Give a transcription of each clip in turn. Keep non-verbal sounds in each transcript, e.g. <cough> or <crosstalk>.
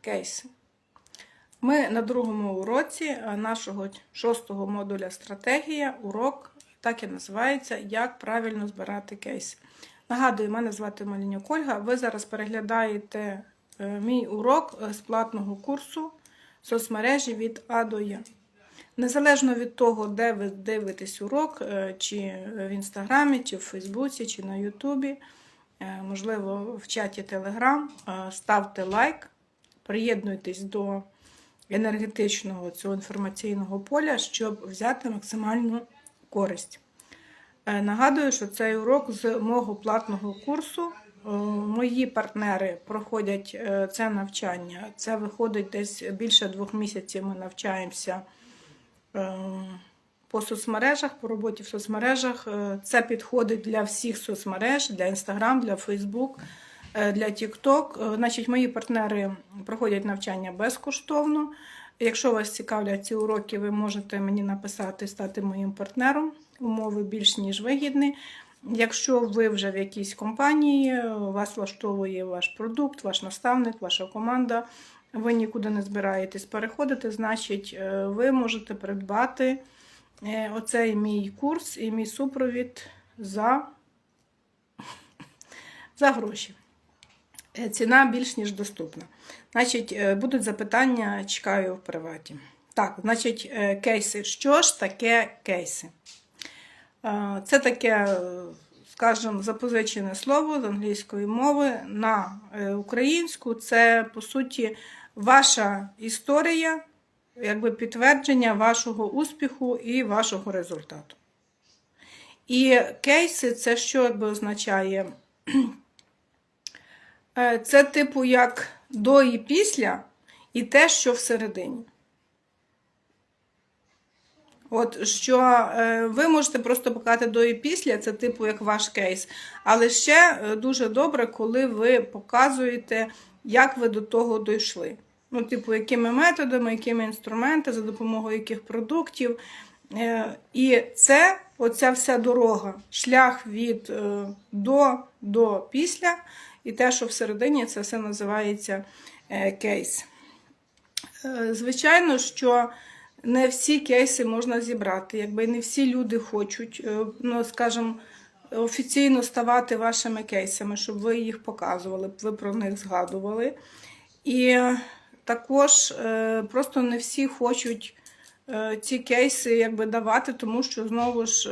Кейси. Ми на другому уроці е, нашого шостого модуля стратегія, урок так і називається Як правильно збирати кейси. Нагадую, мене звати Малінюк Ольга. Ви зараз переглядаєте е, мій урок з платного курсу соцмережі від А до Я. Незалежно від того, де ви дивитесь урок, е, чи в інстаграмі, чи в Фейсбуці, чи на Ютубі, можливо, в чаті Телеграм, ставте лайк, приєднуйтесь до енергетичного цього інформаційного поля, щоб взяти максимальну користь. Е, Нагадую, що цей урок з мого платного курсу. Е, Мої партнери проходять е, це навчання. Це виходить десь більше двох місяців. Ми навчаємося по соцмережах, по роботі в соцмережах. Це підходить для всіх соцмереж, для Instagram, для Facebook, для TikTok. Е, Значить, мої партнери проходять навчання безкоштовно. Якщо вас цікавлять ці уроки, ви можете мені написати, стати моїм партнером. Умови більш ніж вигідні. Якщо ви вже в якійсь компанії, вас влаштовує ваш продукт, ваш наставник, ваша команда, ви нікуди не збираєтесь переходити, значить, е, ви можете придбати е, оцей мій курс і мій супровід за, за гроші. Е, Ціна більш ніж доступна. Значить, е, будуть запитання, чекаю в приваті. Так, значить, е, кейси. Що ж таке кейси? Це таке, скажімо, запозичене слово з англійської мови на українську. Це, по суті, ваша історія, якби підтвердження вашого успіху і вашого результату. І кейси це що якби означає? Е, Це, типу, як до і після, і те, що всередині. От що е, ви можете просто показати до і після, це типу як ваш кейс. Але ще е, дуже добре, коли ви показуєте, як ви до того дійшли. Ну, типу, якими методами, якими інструментами, за допомогою яких продуктів. Е, І це оця вся дорога, шлях від е, до до після, і те, що всередині, це все називається е, кейс. Е, Звичайно, що не всі кейси можна зібрати, якби не всі люди хочуть, е, ну, скажімо, офіційно ставати вашими кейсами, щоб ви їх показували, ви про них згадували. І також просто не всі хочуть ці кейси якби давати, тому що знову ж,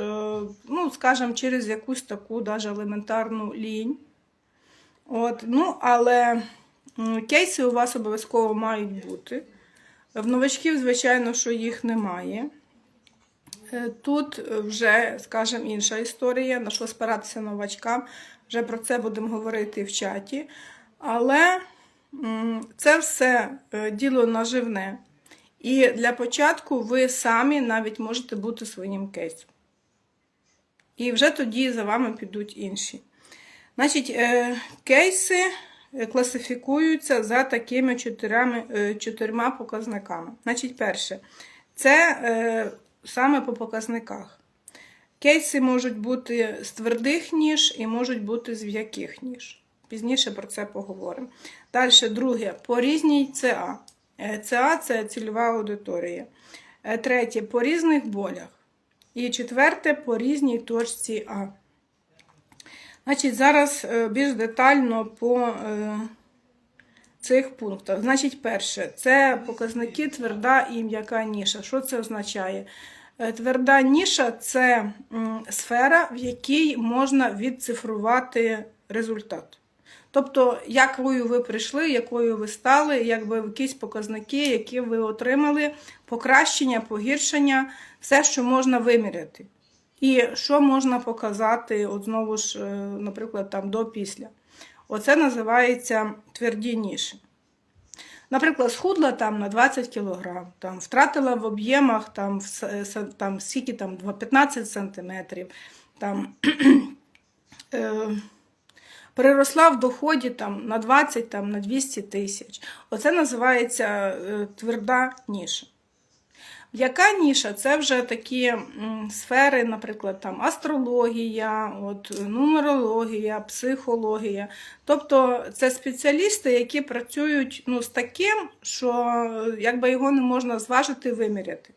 ну, скажімо, через якусь таку даже елементарну лінь. От, ну, але кейси у вас обов'язково мають бути. В новачків, звичайно, що їх немає. Е, Тут вже, скажімо, інша історія, на що спиратися новачкам. Вже про це будемо говорити в чаті. Але це все е, діло наживне. І для початку ви самі навіть можете бути своїм кейсом. І вже тоді за вами підуть інші. Значить, е, кейси е, класифікуються за такими чотирями, е, чотирма показниками. Значить, перше, це саме по показниках. Кейси можуть бути з твердих ніж і можуть бути з м'яких ніж. Пізніше про це поговоримо. Далі, друге, по різній ЦА. ЦА це цільова аудиторія. Третє, по різних болях. І четверте, по різній точці А. Значить, зараз е, більш детально по е, цих пунктах. Значить, перше, це показники тверда і м'яка ніша. Що це означає? Е, Тверда ніша це сфера, в якій можна відцифрувати результат. Тобто, якою ви прийшли, якою ви стали, якби якісь показники, які ви отримали, покращення, погіршення, все, що можна виміряти. І що можна показати, от знову ж, е, наприклад, там до після. Оце називається тверді ніші. Наприклад, схудла там на 20 кг, там, втратила в об'ємах там, с- там, скільки там, 15 см, там, <clears throat> е, переросла в доході там, на 20 там, на 200 тисяч. Оце називається е, тверда ніша. Яка ніша? Це вже такі сфери, наприклад, там астрологія, от, нумерологія, психологія. Тобто це спеціалісти, які працюють ну, з таким, що е, якби його не можна зважити виміряти.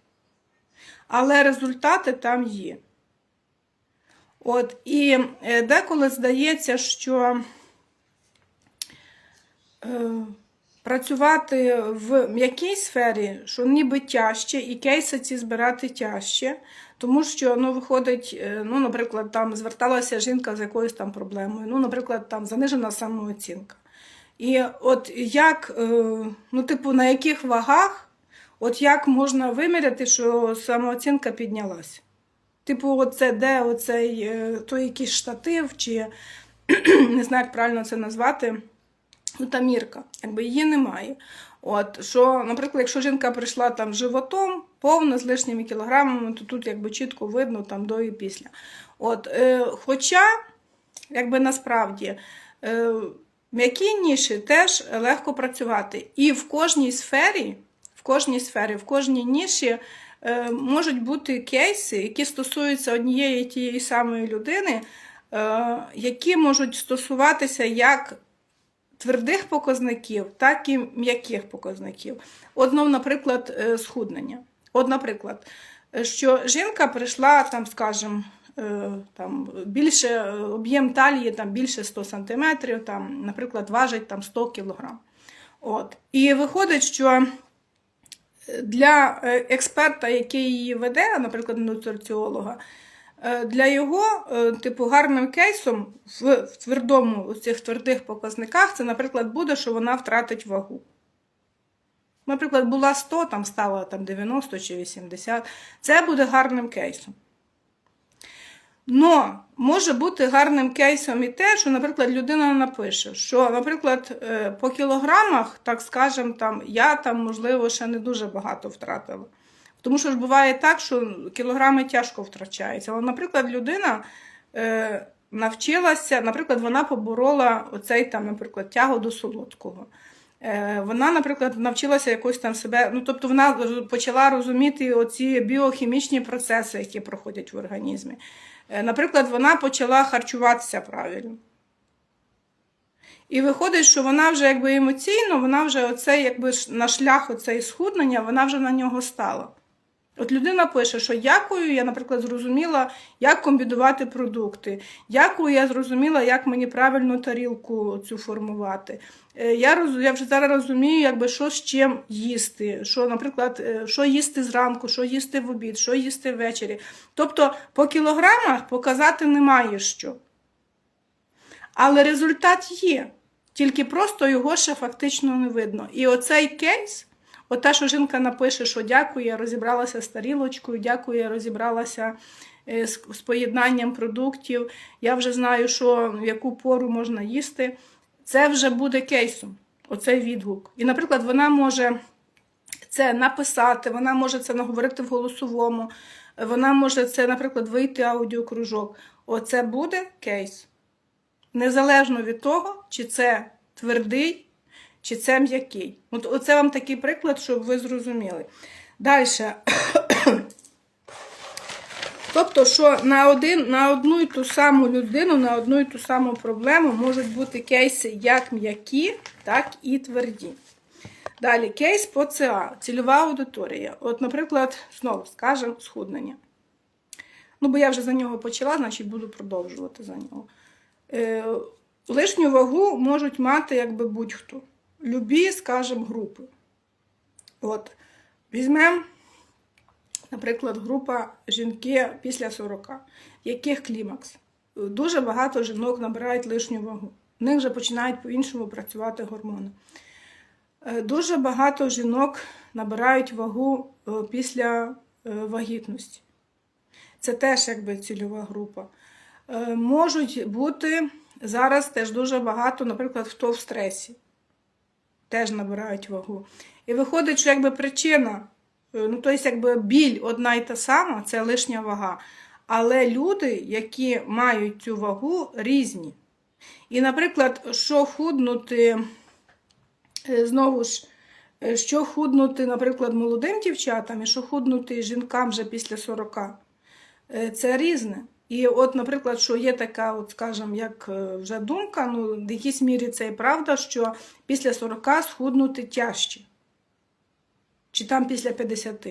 Але результати там є. От, і е, деколи здається, що е, працювати в м'якій сфері, що ніби тяжче, і кейси ці збирати тяжче, тому що, ну, виходить, е, ну, наприклад, там зверталася жінка з якоюсь там проблемою, ну, наприклад, там занижена самооцінка. І от як, е, ну, типу, на яких вагах, от як можна виміряти, що самооцінка піднялася? Типу, оце де оцей е, той якийсь штатив, чи <clears throat> не знаю, як правильно це назвати. Ну, та мірка, якби її немає. От, що, наприклад, якщо жінка прийшла там животом, повна з лишніми кілограмами, то тут якби чітко видно там до і після. От, е, хоча, якби насправді, е, в м'якій ніші теж легко працювати. І в кожній сфері, в кожній сфері, в кожній ніші е, можуть бути кейси, які стосуються однієї тієї самої людини, е, які можуть стосуватися як твердих показників, так і м'яких показників. От, знов, наприклад, е, схуднення. От, наприклад, е, що жінка прийшла, там, скажімо, е, там, більше об'єм талії там, більше 100 см, там, наприклад, важить там, 100 кг. От. І виходить, що для експерта, який її веде, наприклад, нутриціолога, для його, е, типу, гарним кейсом в, в твердому, у цих твердих показниках, це, наприклад, буде, що вона втратить вагу. Наприклад, була 100, там стала там 90 чи 80. Це буде гарним кейсом. Но може бути гарним кейсом і те, що, наприклад, людина напише, що, наприклад, е, по кілограмах, так скажемо, там, я там, можливо, ще не дуже багато втратила. Тому що ж буває так, що кілограми тяжко втрачаються. Але, наприклад, людина е, навчилася, наприклад, вона поборола оцей там, наприклад, тягу до солодкого. Е, Вона, наприклад, навчилася якось там себе, ну тобто вона почала розуміти оці біохімічні процеси, які проходять в організмі. Е, Наприклад, вона почала харчуватися правильно. І виходить, що вона вже якби емоційно, вона вже оцей, якби на шлях оцей схуднення, вона вже на нього стала. От людина пише, що дякую, я, наприклад, зрозуміла, як комбінувати продукти. Дякую, я зрозуміла, як мені правильно тарілку цю формувати. Е, Я, роз, я вже зараз розумію, якби, що з чим їсти, що, наприклад, е, що їсти зранку, що їсти в обід, що їсти ввечері. Тобто по кілограмах показати немає що. Але результат є. Тільки просто його ще фактично не видно. І оцей кейс, от те, що жінка напише, що дякую, я розібралася з тарілочкою, дякую, я розібралася е, з поєднанням продуктів, я вже знаю, що в яку пору можна їсти. Це вже буде кейсом, оцей відгук. І, наприклад, вона може це написати, вона може це наговорити в голосовому, вона може це, наприклад, вийти аудіокружок. Оце буде кейс. Незалежно від того, чи це твердий, чи це м'який. От оце вам такий приклад, щоб ви зрозуміли. Далі. <coughs> Тобто, що на, один, на одну і ту саму людину, на одну і ту саму проблему можуть бути кейси як м'які, так і тверді. Далі, кейс по ЦА, цільова аудиторія. От, наприклад, знову скажемо, схуднення. Ну, бо я вже за нього почала, значить буду продовжувати за нього. Е, лишню вагу можуть мати якби будь-хто. Любі, скажімо, групи. От, візьмемо, наприклад, група жінки після 40, яких клімакс. Дуже багато жінок набирають лишню вагу. В них вже починають по-іншому працювати гормони. Е, Дуже багато жінок набирають вагу е, після е, вагітності. Це теж якби цільова група. Можуть бути зараз теж дуже багато, наприклад, хто в стресі, теж набирають вагу. І виходить, що якби причина, е, ну тобто, якби біль одна і та сама, це лишня вага. Але люди, які мають цю вагу, різні. І, наприклад, що худнути, е, знову ж, Е, Що худнути, наприклад, молодим дівчатам і що худнути жінкам вже після 40. Е, Це різне. І от, наприклад, що є така, от, скажімо, як е, вже думка, ну, в якійсь мірі це і правда, що після 40 схуднути тяжче. Чи там після 50.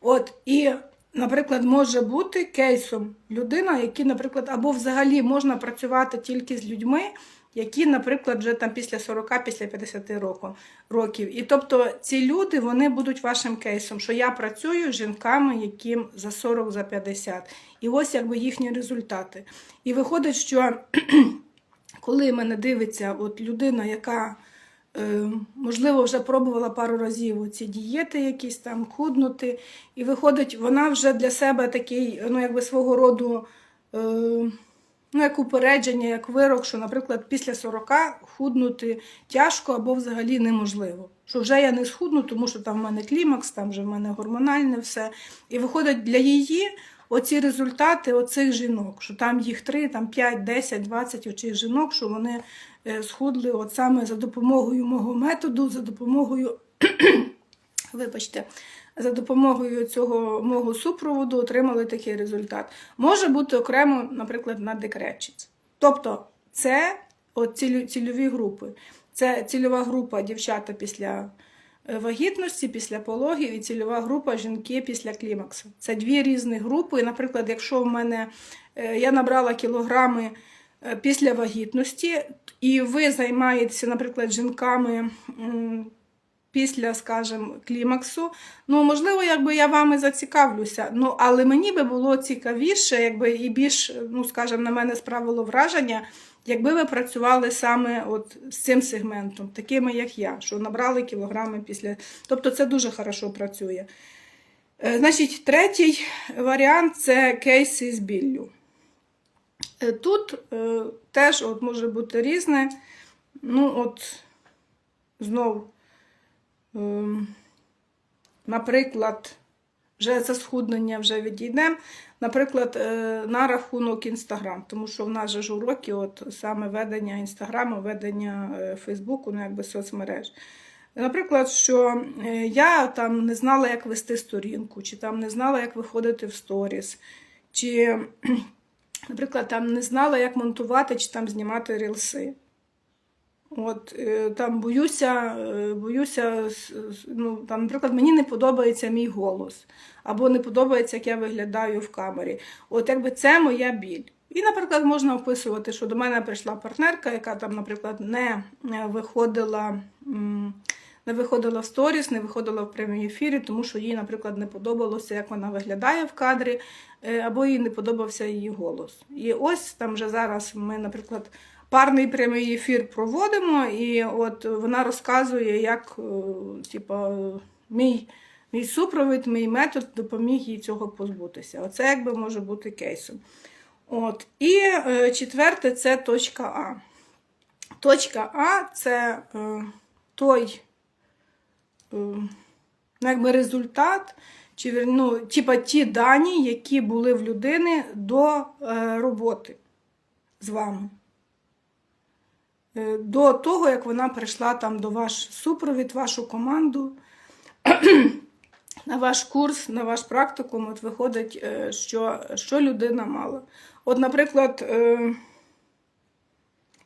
От, і, наприклад, може бути кейсом людина, які, наприклад, або взагалі можна працювати тільки з людьми, які, наприклад, вже там після 40, після 50 року- років. І тобто ці люди вони будуть вашим кейсом, що я працюю з жінками, яким за 40, за 50. І ось якби їхні результати. І виходить, що <clears throat> коли мене дивиться от людина, яка е, можливо вже пробувала пару разів ці дієти, якісь там худнути, і виходить, вона вже для себе такий, ну якби свого роду. Ну, як упередження, як вирок, що, наприклад, після 40 худнути тяжко або взагалі неможливо. Що вже я не схудну, тому що там в мене клімакс, там вже в мене гормональне все. І виходить для її оці результати оцих жінок, що там їх 3, там 5, 10, 20 оцих жінок, що вони е, схудли от саме за допомогою мого методу, за допомогою, <clears throat> вибачте, за допомогою цього мого супроводу отримали такий результат. Може бути окремо, наприклад, на декретчиць. Тобто, це от цільові групи. Це цільова група дівчата після е, вагітності, після пологів і цільова група жінки після клімаксу. Це дві різні групи. Наприклад, якщо в мене е, я набрала кілограми е, після вагітності, і ви займаєтеся, наприклад, жінками. Після, скажімо, клімаксу. Ну, можливо, якби я вами зацікавлюся. Ну, але мені би було цікавіше, якби і більш, ну, скажімо, на мене справило враження, якби ви працювали саме от з цим сегментом, такими, як я, що набрали кілограми після. Тобто це дуже хорошо працює. Е, Значить, третій варіант це кейси з біллю. Е, Тут е, теж от, може бути різне. Ну, от, знов. Ем, Наприклад, вже це схуднення вже відійдемо. Наприклад, е, на рахунок Інстаграм, тому що в нас же ж уроки, от саме ведення Інстаграму, ведення Фейсбуку, ну якби соцмереж. Наприклад, що е, я там не знала, як вести сторінку, чи там не знала, як виходити в сторіс, чи, наприклад, там не знала, як монтувати чи там знімати рілси. От е, там боюся, е, боюся, ну там, наприклад, мені не подобається мій голос, або не подобається, як я виглядаю в камері. От якби це моя біль. І, наприклад, можна описувати, що до мене прийшла партнерка, яка там, наприклад, не виходила, не виходила в сторіс, не виходила в прямій ефірі, тому що їй, наприклад, не подобалося, як вона виглядає в кадрі, е, або їй не подобався її голос. І ось там вже зараз ми, наприклад, парний прямий ефір проводимо, і от вона розказує, як е, типа, мій, мій супровід, мій метод допоміг їй цього позбутися. Оце якби може бути кейсом. От. І е, четверте це точка А. Точка А це е, той ну, якби результат, чи ну, типа ті дані, які були в людини до е, роботи з вами. Е, До того, як вона прийшла там до ваш супровід, вашу команду, <clears throat> на ваш курс, на ваш практикум, от виходить, е, що, що людина мала. От, наприклад, е,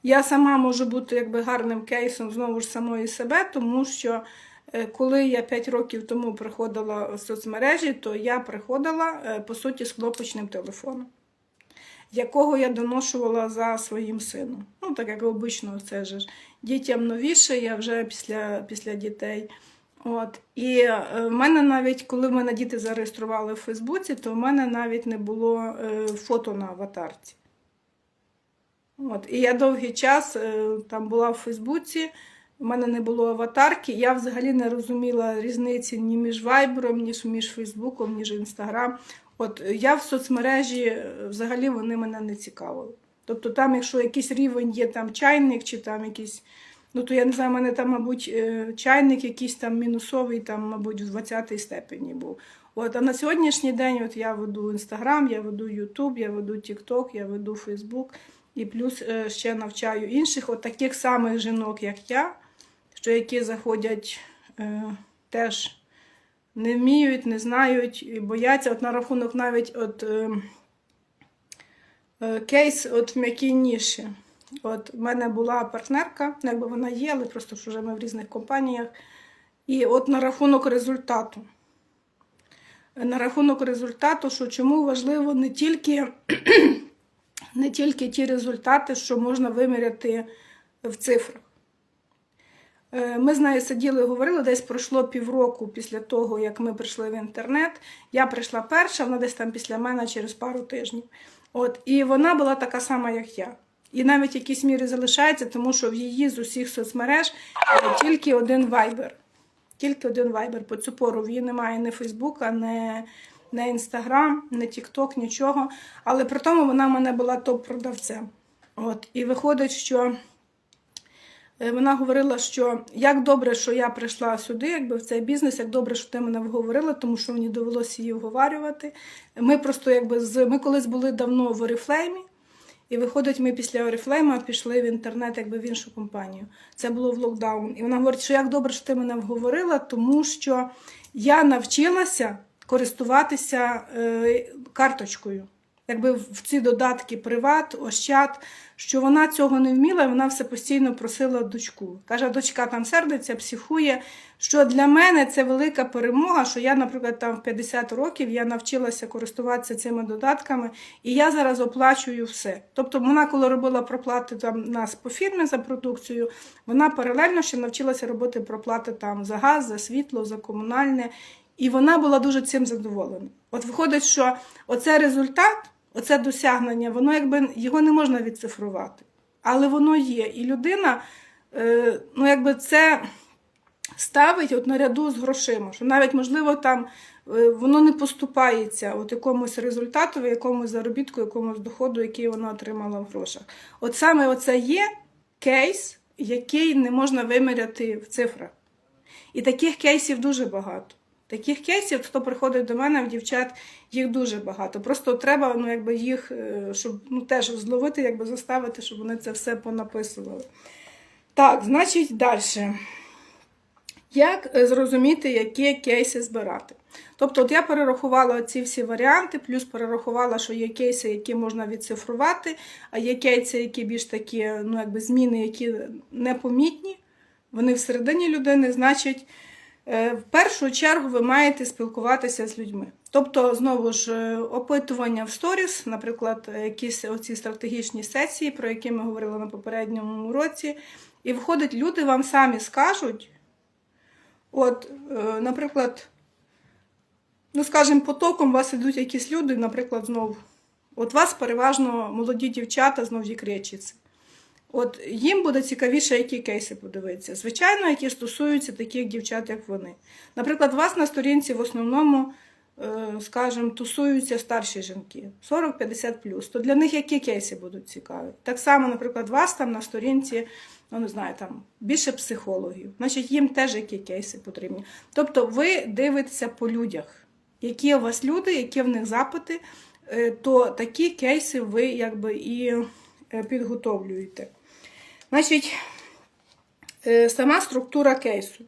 я сама можу бути якби гарним кейсом знову ж самої себе, тому що коли я 5 років тому приходила в соцмережі, то я приходила по суті з кнопочним телефоном, якого я доношувала за своїм сином. Ну, так як обично, це ж дітям новіше, я вже після, після дітей. От. І е, в мене навіть, коли в мене діти зареєстрували в Фейсбуці, то в мене навіть не було е, фото на аватарці. От. І я довгий час е, там була в Фейсбуці, в мене не було аватарки. Я взагалі не розуміла різниці ні між Вайбером, ні між Фейсбуком, ніж Інстаграм. От е, я в соцмережі е, взагалі вони мене не цікавили. Тобто, там, якщо якийсь рівень є там чайник, чи там якийсь, ну то я не знаю, в мене там, мабуть, е, чайник якийсь там мінусовий, там, мабуть, в 20 степені був. От, а на сьогоднішній день от я веду Інстаграм, я веду Ютуб, я веду Тікток, я веду Фейсбук. І плюс ще навчаю інших, от таких самих жінок, як я, що які заходять е, теж не вміють, не знають, і бояться. От на рахунок навіть от, е, е, кейс от в м'якій ніші. От в мене була партнерка, ну, якби вона є, але просто що вже ми в різних компаніях. І от на рахунок результату. На рахунок результату, що чому важливо не тільки, <clears throat> не тільки ті результати, що можна виміряти в цифрах. Е, Ми з нею сиділи і говорили, десь пройшло півроку після того, як ми прийшли в інтернет. Я прийшла перша, вона десь там після мене через пару тижнів. От, і вона була така сама, як я. І навіть в якійсь мірі залишається, тому що в її з усіх соцмереж тільки один вайбер. Тільки один вайбер. По цю пору в її немає ні Фейсбука, ні, ні Інстаграм, ні Тікток, нічого. Але при тому вона в мене була топ-продавцем. От, і виходить, що. Е, Вона говорила, що як добре, що я прийшла сюди, якби в цей бізнес, як добре, що ти мене вговорила, тому що мені довелося її вговарювати. Ми просто якби з ми колись були давно в Оріфлеймі, і виходить, ми після Оріфлейма пішли в інтернет, якби в іншу компанію. Це було в локдаун. І вона говорить, що як добре, що ти мене вговорила, тому що я навчилася користуватися е, карточкою якби в ці додатки Приват, Ощад, що вона цього не вміла, і вона все постійно просила дочку. Каже, дочка там сердиться, психує. Що для мене це велика перемога, що я, наприклад, там в 50 років я навчилася користуватися цими додатками, і я зараз оплачую все. Тобто, вона, коли робила проплати там нас по фірмі за продукцію, вона паралельно ще навчилася робити проплати там за газ, за світло, за комунальне. І вона була дуже цим задоволена. От виходить, що оце результат, оце досягнення, воно якби його не можна відцифрувати. Але воно є. І людина, е, ну якби це ставить от наряду з грошима, що навіть, можливо, там е, воно не поступається от якомусь результату, якомусь заробітку, якомусь доходу, який вона отримала в грошах. От саме оце є кейс, який не можна виміряти в цифрах. І таких кейсів дуже багато. Таких кейсів, хто приходить до мене, в дівчат, їх дуже багато. Просто треба ну, якби їх, е, щоб ну, теж зловити, якби заставити, щоб вони це все понаписували. Так, значить, далі. Як е, зрозуміти, які кейси збирати? Тобто, от я перерахувала ці всі варіанти, плюс перерахувала, що є кейси, які можна відцифрувати, а є кейси, які більш такі, ну, якби зміни, які непомітні, вони всередині людини, значить. Е, В першу чергу ви маєте спілкуватися з людьми. Тобто, знову ж, е, опитування в сторіс, наприклад, якісь оці стратегічні сесії, про які ми говорили на попередньому уроці. І виходить, люди вам самі скажуть, от, е, наприклад, ну, скажімо, потоком у вас ідуть якісь люди, наприклад, знов, от вас переважно молоді дівчата знов дікречиці. От їм буде цікавіше, які кейси подивитися. Звичайно, які стосуються таких дівчат, як вони. Наприклад, у вас на сторінці в основному, е, скажімо, тусуються старші жінки 40-50 то для них які кейси будуть цікаві? Так само, наприклад, у вас там на сторінці, ну не знаю, там більше психологів, значить їм теж які кейси потрібні. Тобто ви дивитеся по людях, які у вас люди, які в них запити, е, то такі кейси ви якби і е, підготовлюєте. Значить, е, сама структура кейсу.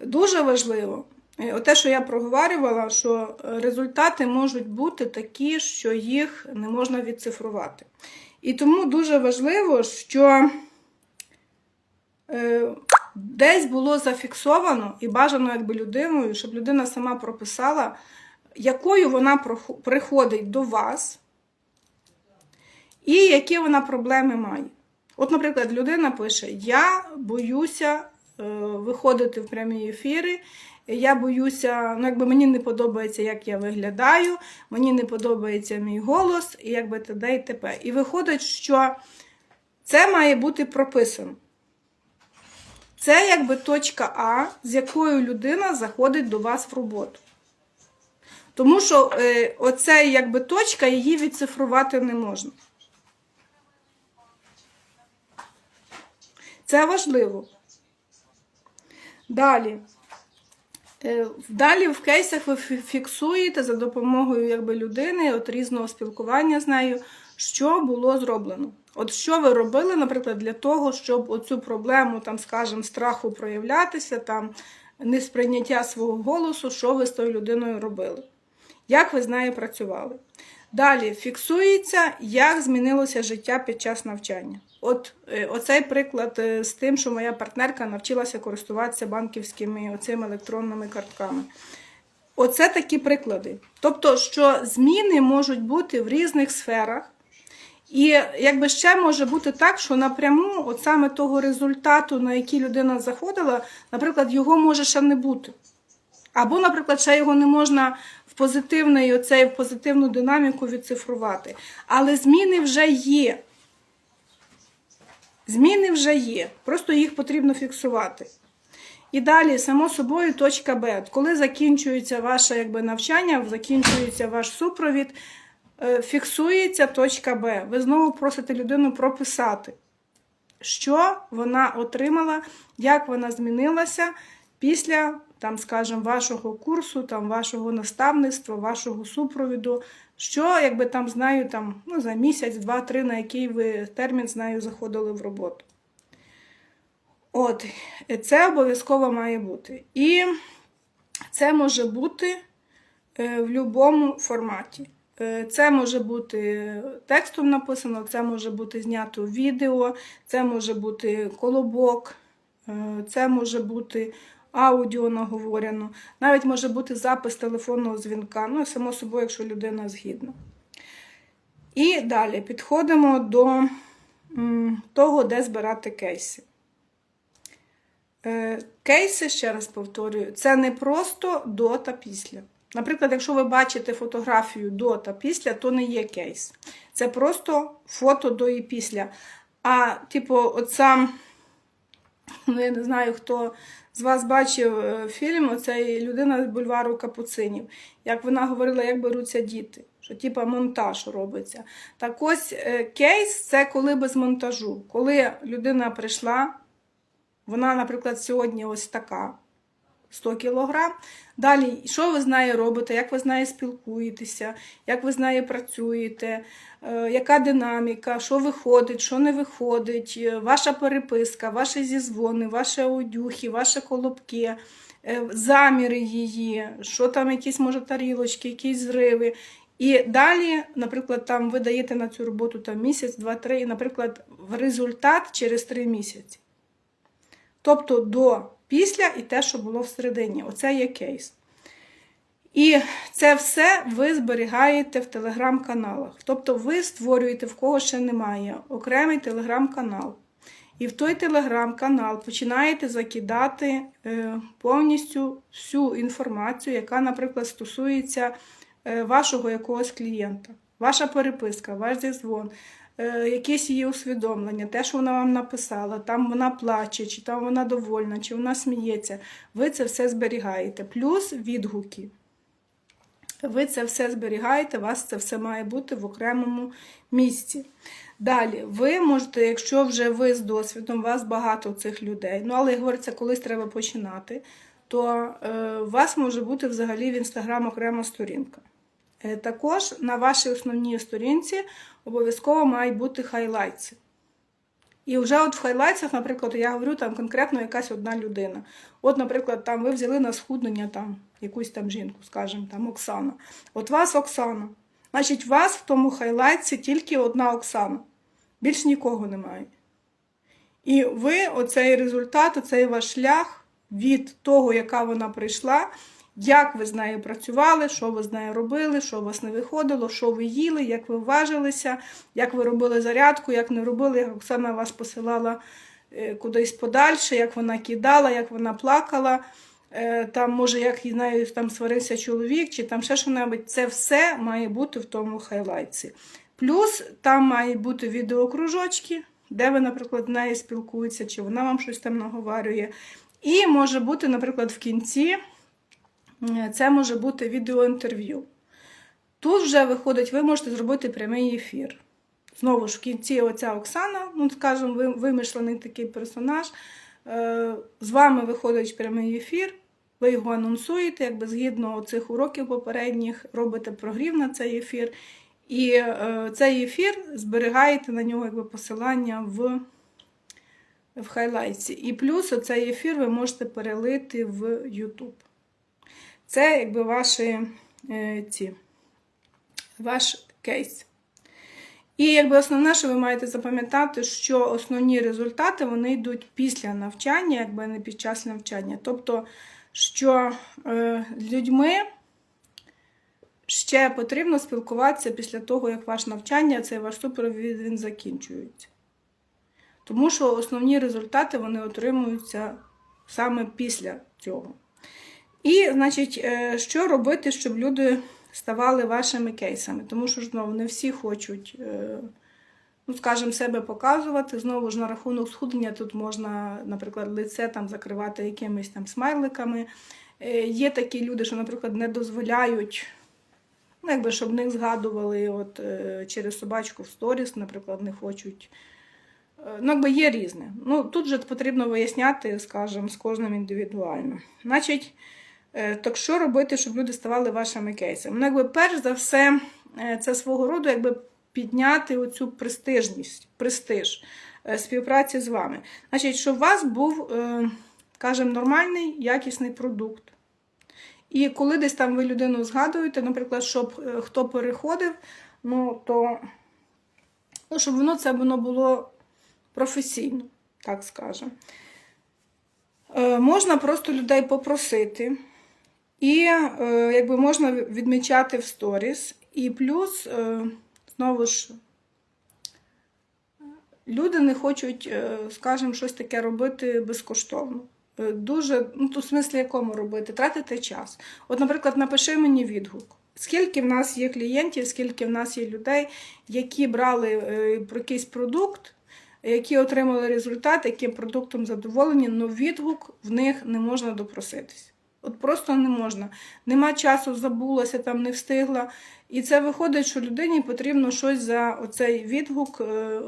Дуже важливо, е, те, що я проговорювала, що результати можуть бути такі, що їх не можна відцифрувати. І тому дуже важливо, що е, десь було зафіксовано і бажано якби людиною, щоб людина сама прописала, якою вона приходить до вас і які вона проблеми має. От, наприклад, людина пише: Я боюся е, виходити в прямі ефіри. Я боюся, ну якби мені не подобається, як я виглядаю, мені не подобається мій голос, і якби т.д. і т.п. І виходить, що це має бути прописано. Це якби точка А, з якою людина заходить до вас в роботу. Тому що е, оце якби точка, її відцифрувати не можна. Це важливо. Далі. Е, Далі в кейсах ви фі- фіксуєте за допомогою якби, людини, от різного спілкування з нею, що було зроблено. От що ви робили, наприклад, для того, щоб оцю проблему, там, скажімо, страху проявлятися, там, несприйняття свого голосу, що ви з тою людиною робили? Як ви з нею працювали? Далі фіксується, як змінилося життя під час навчання. От е, оцей приклад е, з тим, що моя партнерка навчилася користуватися банківськими оцими електронними картками. Оце такі приклади. Тобто, що зміни можуть бути в різних сферах. І якби ще може бути так, що напряму, от саме того результату, на який людина заходила, наприклад, його може ще не бути. Або, наприклад, ще його не можна в позитивний, оцей, в позитивну динаміку відцифрувати. Але зміни вже є. Зміни вже є. Просто їх потрібно фіксувати. І далі, само собою, точка Б. Коли закінчується ваше якби, навчання, закінчується ваш супровід, е, фіксується точка Б. Ви знову просите людину прописати, що вона отримала, як вона змінилася після, там, скажімо, вашого курсу, там, вашого наставництва, вашого супровіду, що, якби там з нею там, ну, за місяць, два-три, на який ви термін з нею заходили в роботу. От, це обов'язково має бути. І це може бути е, в будь-якому форматі. Е, Це може бути текстом написано, це може бути знято відео, це може бути колобок, е, це може бути аудіо наговорено, навіть може бути запис телефонного дзвінка, ну, само собою, якщо людина згідна. І далі підходимо до того, де збирати кейси. Е, Кейси, ще раз повторюю, це не просто до та після. Наприклад, якщо ви бачите фотографію до та після, то не є кейс. Це просто фото до і після. А, типу, сам, ну я не знаю, хто з вас бачив е, фільм, оцей людина з бульвару Капуцинів, як вона говорила, як беруться діти, що типа монтаж робиться. Так ось е, кейс це коли без монтажу. Коли людина прийшла. Вона, наприклад, сьогодні ось така 100 кг. Далі, що ви з нею робите, як ви з нею спілкуєтеся, як ви з нею працюєте, е, яка динаміка, що виходить, що не виходить, е, ваша переписка, ваші зізвони, ваші аудюхи, ваші колобки, е, заміри її, що там якісь, може, тарілочки, якісь зриви. І далі, наприклад, там ви даєте на цю роботу там, місяць, два-три, і, наприклад, результат через три місяці. Тобто до після і те, що було всередині. Оце є кейс. І це все ви зберігаєте в телеграм-каналах. Тобто ви створюєте, в кого ще немає, окремий телеграм-канал. І в той телеграм-канал починаєте закидати е, повністю всю інформацію, яка, наприклад, стосується е, вашого якогось клієнта. Ваша переписка, ваш зізвон, е, якісь її усвідомлення, те, що вона вам написала, там вона плаче, чи там вона довольна, чи вона сміється. Ви це все зберігаєте. Плюс відгуки. Ви це все зберігаєте, у вас це все має бути в окремому місці. Далі, ви можете, якщо вже ви з досвідом, у вас багато цих людей, ну але говориться, колись треба починати, то е, у вас може бути взагалі в інстаграм окрема сторінка. Е, також на вашій основній сторінці обов'язково мають бути хайлайтси. І вже от в хайлайтсах, наприклад, я говорю там конкретно якась одна людина. От, наприклад, там ви взяли на схуднення там якусь там жінку, скажімо, там Оксана. От вас Оксана. Значить, у вас в тому хайлайтсі тільки одна Оксана. Більш нікого немає. І ви, оцей результат, оцей ваш шлях від того, яка вона прийшла, як ви з нею працювали, що ви з нею робили, що у вас не виходило, що ви їли, як ви важилися, як ви робили зарядку, як не робили, як Оксана вас посилала е, кудись подальше, як вона кидала, як вона плакала. Е, Там, може, як з нею там сварився чоловік, чи там ще що-небудь. Це все має бути в тому хайлайтсі. Плюс там мають бути відеокружочки, де ви, наприклад, з нею спілкуєтеся, чи вона вам щось там наговарює. І може бути, наприклад, в кінці це може бути відеоінтерв'ю. Тут вже виходить, ви можете зробити прямий ефір. Знову ж в кінці оця Оксана, ну, скажімо, вимишлений такий персонаж. Е, З вами виходить прямий ефір, ви його анонсуєте, якби згідно цих уроків попередніх, робите прогрів на цей ефір. І е, цей ефір зберігаєте на нього якби, посилання в, в хайлайці. І плюс оцей ефір ви можете перелити в YouTube. Це якби ваші е, ці, ваш кейс. І якби основне, що ви маєте запам'ятати, що основні результати вони йдуть після навчання, якби не під час навчання. Тобто, що е, з людьми ще потрібно спілкуватися після того, як ваше навчання, цей ваш супровід він закінчується. Тому що основні результати вони отримуються саме після цього. І, значить, е, що робити, щоб люди ставали вашими кейсами? Тому що знову не всі хочуть, е, ну, скажімо, себе показувати. Знову ж на рахунок схуднення тут можна, наприклад, лице там закривати якимись там смайликами. Е, Є такі люди, що, наприклад, не дозволяють, ну, якби, щоб них згадували от, через собачку в сторіс, наприклад, не хочуть. Ну, якби є різне. Ну, тут же потрібно виясняти, скажімо, з кожним індивідуально. Значить, так що робити, щоб люди ставали вашими кейсами? Ну, якби, перш за все, е, це свого роду якби, підняти оцю престижність, престиж е, співпраці з вами. Значить, щоб у вас був, е, скажімо, нормальний, якісний продукт. І коли десь там ви людину згадуєте, наприклад, щоб е, хто переходив, ну, то ну, щоб воно це воно було професійно, так скажемо. Е, можна просто людей попросити, і е, якби можна відмічати в сторіс. І плюс, е, знову ж, люди не хочуть, е, скажімо, щось таке робити безкоштовно. Дуже, ну тут в смислі якому робити, тратити час. От, наприклад, напиши мені відгук. Скільки в нас є клієнтів, скільки в нас є людей, які брали якийсь продукт, які отримали результат, яким продуктом задоволені, але відгук в них не можна допроситись. От просто не можна. Нема часу, забулася, там не встигла. І це виходить, що людині потрібно щось за оцей відгук е,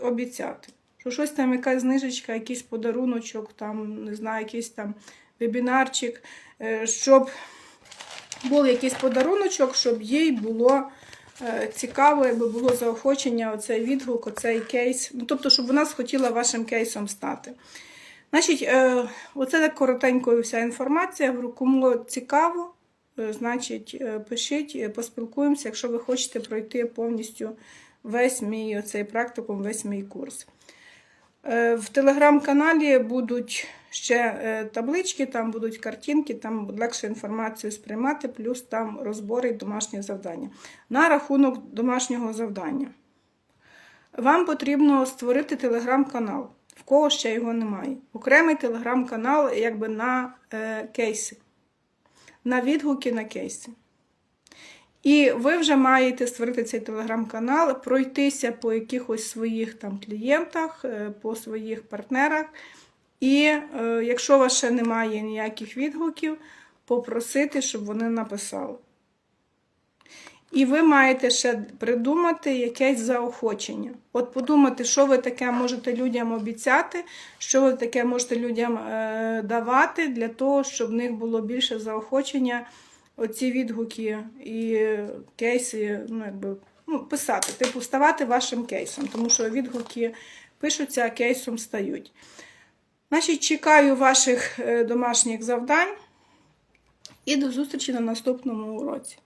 обіцяти. Що щось там, якась знижечка, якийсь подаруночок, там, не знаю, якийсь там вебінарчик, е, щоб був якийсь подаруночок, щоб їй було е, цікаво, якби було заохочення, оцей відгук, оцей кейс. Ну, тобто, щоб вона схотіла вашим кейсом стати. Значить, е, оце так коротенько вся інформація. Кому цікаво, е, значить, е, пишіть, поспілкуємося, якщо ви хочете пройти повністю весь мій оцей практикум, весь мій курс. В телеграм-каналі будуть ще таблички, там будуть картинки, там легше інформацію сприймати, плюс там розбори і домашні завдання. На рахунок домашнього завдання. Вам потрібно створити телеграм-канал, в кого ще його немає. Окремий телеграм-канал якби на е, кейси, на відгуки на кейси. І ви вже маєте створити цей телеграм-канал, пройтися по якихось своїх там клієнтах, е, по своїх партнерах. І е, якщо у вас ще немає ніяких відгуків, попросити, щоб вони написали. І ви маєте ще придумати якесь заохочення. От подумати, що ви таке можете людям обіцяти, що ви таке можете людям е, давати для того, щоб в них було більше заохочення оці відгуки і кейси, ну, якби, ну, писати, типу, ставати вашим кейсом, тому що відгуки пишуться, а кейсом стають. Значить, чекаю ваших е, домашніх завдань і до зустрічі на наступному уроці.